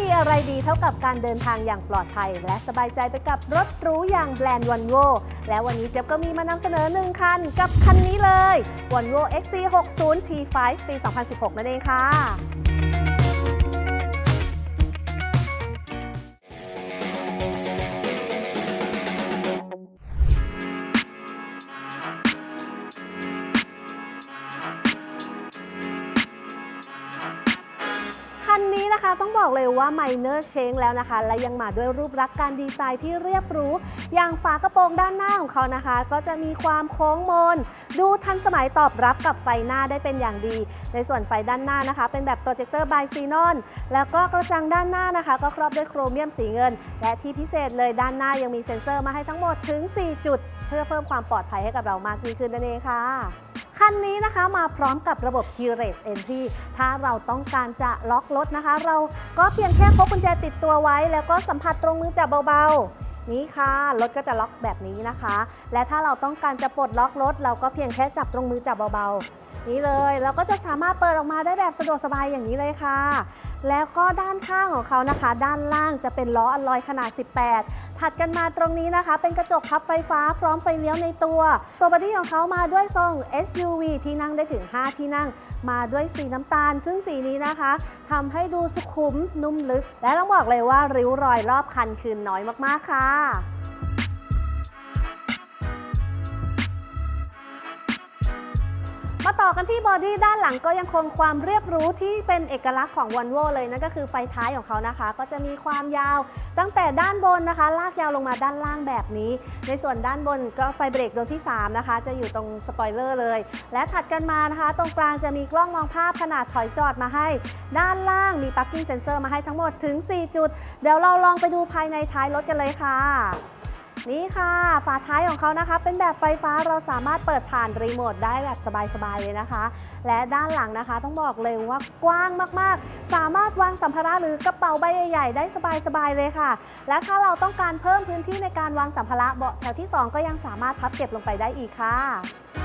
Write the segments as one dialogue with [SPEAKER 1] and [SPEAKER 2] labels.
[SPEAKER 1] มีอะไรดีเท่ากับการเดินทางอย่างปลอดภัย และสบายใจไปกับรถหรูอย่างแบรนด์วันโวและวันนี้เจ๊บก็มีมานำเสนอหนึ่งคัน กับคันนี้เลยวันโว XC60 T5 ปี 2016 นั่นเองค่ะ นะคะต้องบอกเลยว่า Minor Change แล้วนะคะ และยังมาด้วยรูปลักษณ์การดีไซน์ที่เรียบรู้ อย่างฝากระโปรงด้านหน้าของเขานะคะ ก็จะมีความโค้งมน ดูทันสมัยตอบรับกับไฟหน้าได้เป็นอย่างดี ในส่วนไฟด้านหน้านะคะ เป็นแบบโปรเจคเตอร์บายซีนอนแล้วก็กระจังด้านหน้านะคะ ก็ครอบด้วยโครเมียมสีเงิน และที่พิเศษเลยด้านหน้ายังมีเซ็นเซอร์มาให้ทั้งหมดถึง 4 จุด เพื่อเพิ่มความปลอดภัยให้กับเรามากยิ่งขึ้นนั่นเองค่ะ คันนี้นะคะมาพร้อมกับระบบ Keyless Entry ถ้าเราต้องการจะล็อกรถนะคะ เราก็เพียงแค่พกกุญแจติดตัวไว้ แล้วก็สัมผัสตรงมือจับเบาๆ นี่ค่ะ รถก็จะล็อกแบบนี้นะคะ และถ้าเราต้องการจะปลดล็อกรถ เราก็เพียงแค่จับตรงมือจับเบาๆ นี่เลยเราก็จะสามารถเปิดออกมาได้แบบสะดวกสบายอย่างนี้เลยค่ะ แล้วก็ด้านข้างของเขานะคะ ด้านล่างจะเป็นล้ออัลลอยขนาด 18 ถัดกันมาตรงนี้นะคะ เป็นกระจกพับไฟฟ้าพร้อมไฟเลี้ยวในตัว ตัวบอดี้ของเขามาด้วยทรง SUV ที่นั่งได้ถึง 5 ที่นั่ง มาด้วยสีน้ำตาล ซึ่งสีนี้นะคะทำให้ดูสุขุมนุ่มลึก และต้องบอกเลยว่าริ้วรอยรอบคันคือน้อยมากๆค่ะ มาต่อกันที่บอดี้ด้านหลังก็ยังคงความเรียบรู้ที่เป็นเอกลักษณ์ของ v อ l v o เลยนั่นก็คือไฟท้ายของเขานะคะ ก็จะมีความยาว ตั้งแต่ด้านบนนะคะ ลากยาวลงมาด้านล่างแบบนี้ ในส่วนด้านบนก็ไฟเบรกดวงที่ 3 นะคะ จะอยู่ตรงสปอยเลอร์เลย และถัดกันมานะคะ ตรงกลางจะมีกล้องมองภาพขนาดถอยจอดมาให้ ด้านล่างมี parking sensor มาให้ทั้งหมดถึง 4 จุด เดี๋ยวเราลองไปดูภายในท้ายรถกันเลยค่ะ นี่ค่ะ ฝาท้ายของเขานะคะ เป็นแบบไฟฟ้าเราสามารถเปิดผ่านรีโมทได้แบบสบายๆเลยนะคะ และด้านหลังนะคะต้องบอกเลยว่ากว้างมากๆ สามารถวางสัมภาระหรือกระเป๋าใบใหญ่ๆ ได้สบายๆเลยค่ะ และถ้าเราต้องการเพิ่มพื้นที่ในการวางสัมภาระเบาะแถวที่ 2 ก็ยังสามารถพับเก็บลงไปได้อีกค่ะ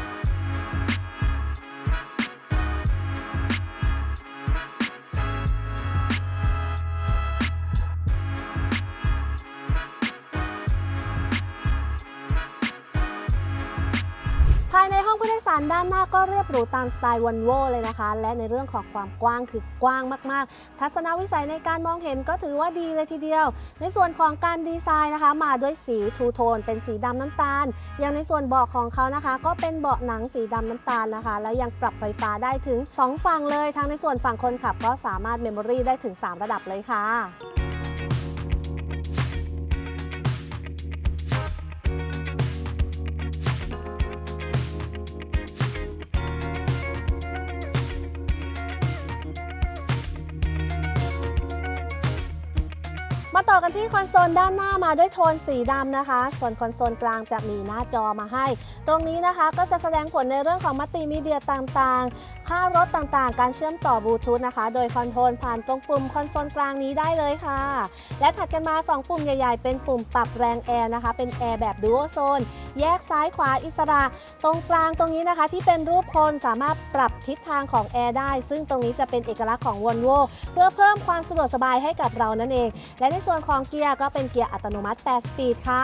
[SPEAKER 1] ารด้านหน้าก็เรียบหรูตามสไตล์วันโวเลยนะคะ และในเรื่องของความกว้างคือกว้างมากๆ ทัศนวิสัยในการมองเห็นก็ถือว่าดีเลยทีเดียว ในส่วนของการดีไซน์นะคะ มาด้วยสีทูโทนเป็นสีดำน้ำตาล อย่างในส่วนเบาะของเขานะคะ ก็เป็นเบาะหนังสีดำน้ำตาลนะคะ และยังปรับไฟฟ้าได้ถึง 2 ฝั่งเลย ทั้งในส่วนฝั่งคนขับก็สามารถเมมโมรีได้ถึง 3 ระดับเลยค่ะ มาต่อกันที่คอนโซลด้านหน้ามาด้วยโทนสีดำนะคะ ส่วนคอนโซลกลางจะมีหน้าจอมาให้ ตรงนี้นะคะก็จะแสดงผลในเรื่องของมัลติมีเดียต่างๆ ค่ารถต่างๆ การเชื่อมต่อบลูทูธนะคะ โดยคอนโทรลผ่านตรงปุ่มคอนโซลกลางนี้ได้เลยค่ะ และถัดกันมา 2 ปุ่มใหญ่ๆ เป็นปุ่มปรับแรงแอร์นะคะ เป็นแอร์แบบดูโอโซน แยกซ้ายขวาอิสระ ตรงกลางตรงนี้นะคะ ที่เป็นรูปคนสามารถปรับทิศทางของแอร์ได้ ซึ่งตรงนี้จะเป็นเอกลักษณ์ของ v o l v o เพื่อเพิ่มความสะดวกสบายให้กับเรานั่นเอง และในส่วนของเกียร์ก็เป็นเกียร์อัตโนมัติ 8 สปีดค่ะ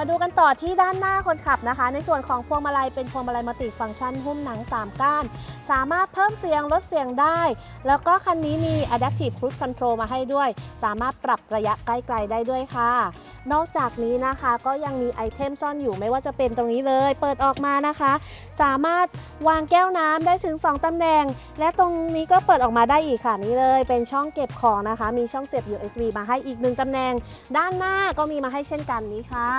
[SPEAKER 1] มาดูกันต่อที่ด้านหน้าคนขับนะคะ ในส่วนของพวงมาลัยเป็นพวงมาลัยมัลติฟังก์ชันหุ้มหนัง 3 ก้าน สามารถเพิ่มเสียงลดเสียงได้ แล้วก็คันนี้มี Adaptive Cruise Control มาให้ด้วย สามารถปรับระยะใกล้ๆได้ด้วยค่ะ นอกจากนี้นะคะก็ยังมีไอเทมซ่อนอยู่ไม่ว่าจะเป็นตรงนี้เลย เปิดออกมานะคะ สามารถวางแก้วน้ำได้ถึง 2ตำแหน่ง และตรงนี้ก็เปิดออกมาได้อีกค่ะนี่เลย เป็นช่องเก็บของนะคะ มีช่องเสียบ USB มาให้อีกหนึ่งตำแหน่ง ด้านหน้าก็มีมาให้เช่นกันนี้ค่ะ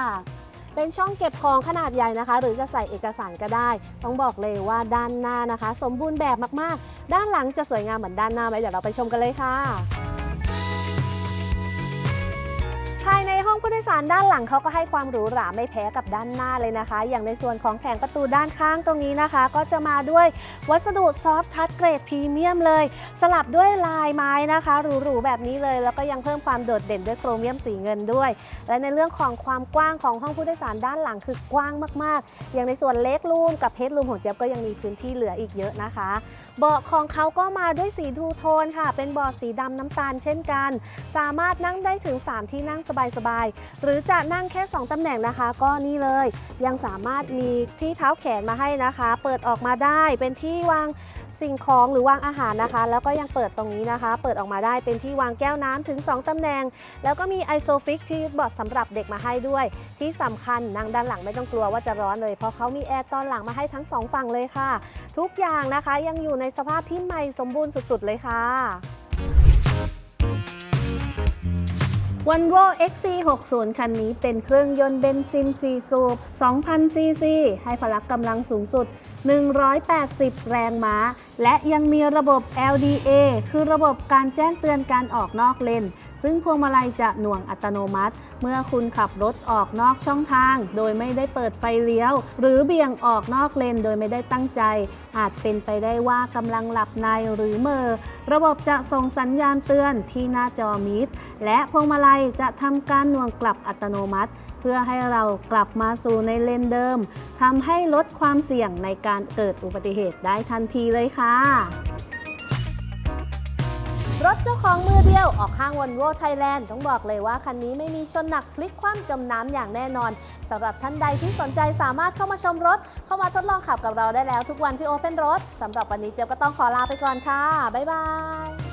[SPEAKER 1] เป็นช่องเก็บของขนาดใหญ่นะคะ หรือจะใส่เอกสารก็ได้ ต้องบอกเลยว่าด้านหน้านะคะ สมบูรณ์แบบมากๆ ด้านหลังจะสวยงามเหมือนด้านหน้าไหมเดี๋ยวเราไปชมกันเลยค่ะภายในห้องผู้โดยสารด้านหลังเขาก็ให้ความหรูหราไม่แพ้กับด้านหน้าเลยนะคะ อย่างในส่วนของแผงประตูด้านข้างตรงนี้นะคะ ก็จะมาด้วยวัสดุซอฟทัช เกรดพรีเมียมเลย สลับด้วยลายไม้นะคะหรูๆแบบนี้เลย แล้วก็ยังเพิ่มความโดดเด่นด้วยโครเมียมสีเงินด้วย และในเรื่องของความกว้างของห้องผู้โดยสารด้านหลังคือกว้างมากๆ อย่างในส่วนเล็กรูมกับเพ r รูมของเจี๊ยบก็ยังมีพื้นที่เหลืออีกเยอะนะคะ เบาะของเขาก็มาด้วยสีทูโทนค่ะ เป็นเบาะสีดำน้ำตาลเช่นกัน สามารถนั่งได้ถึง 3 ที่นั่งสบายๆ หรือจะนั่งแค่ 2ตำแหน่งนะคะ ก็นี่เลย ยังสามารถมีที่เท้าแขนมาให้นะคะ เปิดออกมาได้เป็นที่วางสิ่งของหรือวางอาหารนะคะ แล้วก็ยังเปิดตรงนี้นะคะ เปิดออกมาได้เป็นที่วางแก้วน้ำถึง 2ตำแหน่ง แล้วก็มีไอโซฟิกที่บอร์ดสำหรับเด็กมาให้ด้วย ที่สำคัญนั่งด้านหลังไม่ต้องกลัวว่าจะร้อนเลย เพราะเขามีแอร์ตอนหลังมาให้ทั้งสองฝั่งเลยค่ะ ทุกอย่างนะคะยังอยู่ในสภาพที่ใหม่สมบูรณ์สุดๆเลยค่ะ วันโว XC60 คันนี้เป็นเครื่องยนต์เบนซิน4สูบ2,000ซีซี ให้พลังกำลังสูงสุด 180 แรงม้า และยังมีระบบ LDA คือระบบการแจ้งเตือนการออกนอกเลน ซึ่งพวงมาลัยจะหน่วงอัตโนมัติ เมื่อคุณขับรถออกนอกช่องทาง โดยไม่ได้เปิดไฟเลี้ยว หรือเบี่ยงออกนอกเลนโดยไม่ได้ตั้งใจ อาจเป็นไปได้ว่ากำลังหลับในหรือเมอระบบจะส่งสัญญาณเตือนที่หน้าจอมิดและพวงมาลัยจะทำการหน่วงกลับอัตโนมัติเพื่อให้เรากลับมาสู่ในเลนเดิม ทำให้ลดความเสี่ยงในการเกิดอุบัติเหตุได้ทันทีเลยค่ะ รถเจ้าของมือเดียวออกข้างวันโวไทยแลนด์ต้องบอกเลยว่าคันนี้ไม่มีชนหนักพลิกคว่ำจมน้ำอย่างแน่นอนสำหรับท่านใดที่สนใจสามารถเข้ามาชมรถ เข้ามาทดลองขับกับเราได้แล้วทุกวันที่โอเพนรถสำหรับวันนี้เจ๊ยบก็ต้องขอลาไปก่อนค่ะ บ๊ายบาย